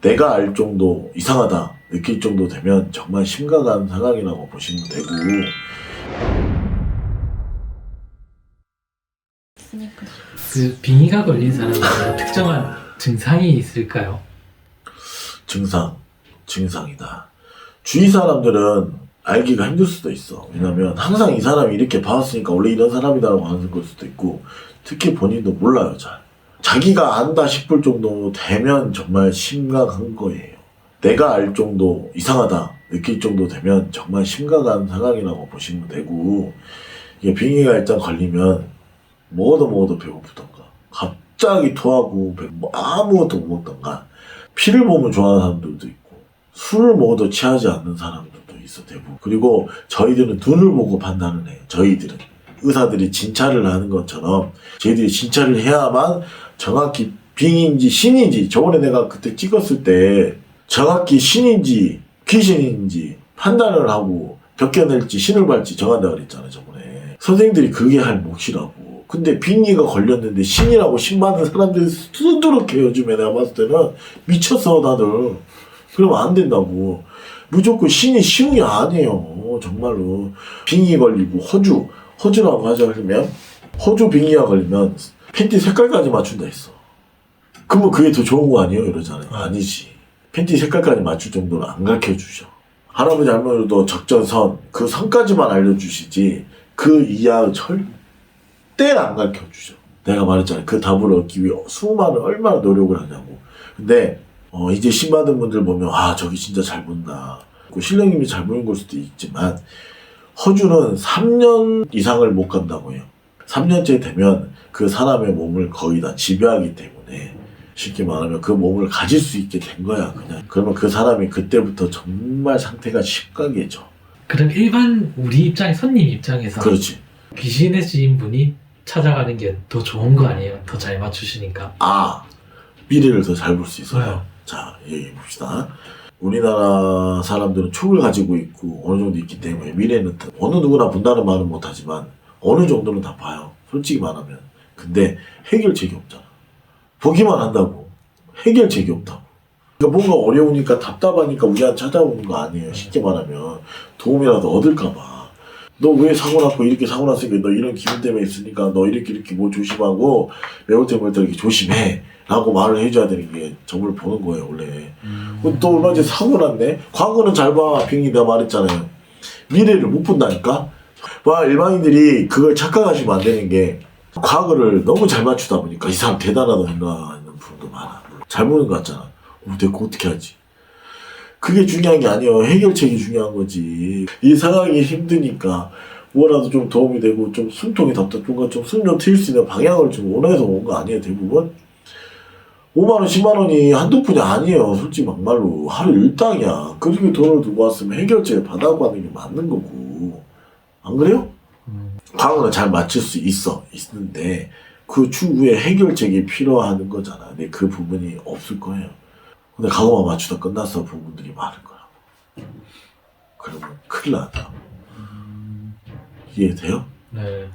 내가 알 정도 이상하다 느낄 정도 되면 정말 심각한 상황이라고 보시면 되고. 그 빙의가 걸린 사람은 특정한 증상이 있을까요? 증상, 증상이다. 주위 사람들은 알기가 힘들 수도 있어. 왜냐면 항상 이 사람이 이렇게 봐왔으니까 원래 이런 사람이다라고 하는 걸 수도 있고 특히 본인도 몰라요, 잘. 자기가 안다 싶을 정도 되면 정말 심각한 거예요. 내가 알 정도 이상하다 느낄 정도 되면 정말 심각한 상황이라고 보시면 되고 이게 빙의가 일단 걸리면 먹어도 먹어도 배고프던가 갑자기 토하고 배- 뭐 아무것도 못 먹던가 피를 보면 좋아하는 사람들도 있고 술을 먹어도 취하지 않는 사람들도 있어 대부분 그리고 저희들은 눈을 보고 판단을 해요 저희들은 의사들이 진찰을 하는 것처럼 저희들이 진찰을 해야만 정확히 빙인지 신인지 저번에 내가 그때 찍었을 때 정확히 신인지 귀신인지 판단을 하고 벗겨낼지 신을 발지 정한다 그랬잖아요 저번에. 선생님들이 그게 할 몫이라고. 근데 빙의가 걸렸는데 신이라고 신 받는 사람들이 수두룩해 요즘에 내가 봤을 때는 미쳤어 다들. 그러면 안 된다고. 무조건 신이 쉬운 게 아니에요 정말로. 빙의 걸리고 허주 허주라고 하자 그러면 허주 빙의가 걸리면 팬티 색깔까지 맞춘다 했어. 그러면 그게 더 좋은 거 아니에요? 이러잖아요. 아니지. 팬티 색깔까지 맞출 정도는 안 가르쳐 주셔. 할아버지 할머니도 적전선 그 선까지만 알려주시지 그 이하 절대 안 가르쳐 주셔. 내가 말했잖아요. 그 답을 얻기 위해 수많은 얼마나 노력을 하냐고. 근데 어, 이제 신 받은 분들 보면 아 저기 진짜 잘 본다. 그 신령님이 잘 보는 걸 수도 있지만 허주는 3년 이상을 못 간다고 해요 3년째 되면 그 사람의 몸을 거의 다 지배하기 때문에 쉽게 말하면 그 몸을 가질 수 있게 된 거야 그냥 그러면 그 사람이 그때부터 정말 상태가 심각해져 그럼 일반 우리 입장, 손님 입장에서 그렇지 지인 분이 찾아가는 게 더 좋은 거 아니에요? 더 잘 맞추시니까. 아 미래를 더 잘 볼 수 있어요 네. 자 얘기해 봅시다 우리나라 사람들은 촉을 가지고 있고 어느 정도 있기 때문에 미래는 다- 어느 누구나 본다는 말은 못하지만 어느 정도는 다 봐요. 솔직히 말하면. 근데 해결책이 없잖아. 보기만 한다고. 해결책이 없다고. 그러니까 뭔가 어려우니까 답답하니까 우리한테 찾아오는 거 아니에요. 쉽게 말하면. 도움이라도 얻을까봐. 너 왜 사고 났고 이렇게 사고 났으니까 너 이런 기분 때문에 있으니까 너 이렇게 이렇게 뭐 조심하고 매울 때멀때 이렇게 조심해 라고 말을 해줘야 되는 게 점을 보는 거예요 원래. 그또 얼마 전에 사고 났네? 과거는 잘 봐 빙이 내가 말했잖아요. 미래를 못 본다니까? 와 일반인들이 그걸 착각하시면 안 되는 게 과거를 너무 잘 맞추다 보니까 이 사람 대단하다 생각하는 분도 많아. 잘 보는 거 같잖아. 어, 내가 어떻게 하지? 그게 중요한 게 아니에요. 해결책이 중요한 거지. 이 상황이 힘드니까 뭐라도 좀 도움이 되고 좀 숨통이 답답 뭔가 좀숨 좀 트일 수 있는 방향을 좀 원해서 온 거 아니에요 대부분 5만원 10만원이 한두 푼이 아니에요 솔직히 막말로 하루 일당이야 그렇게 돈을 두고 왔으면 해결책을 받아가는 게 맞는 거고 안 그래요? 음. 과거는 잘 맞출 수 있어 있는데 그 추후에 해결책이 필요한 거잖아 근데 그 부분이 없을 거예요 근데 과거만 맞추다 끝났어 부분들이 많을 거라고 그러면 큰일 났다 이해돼요? 네.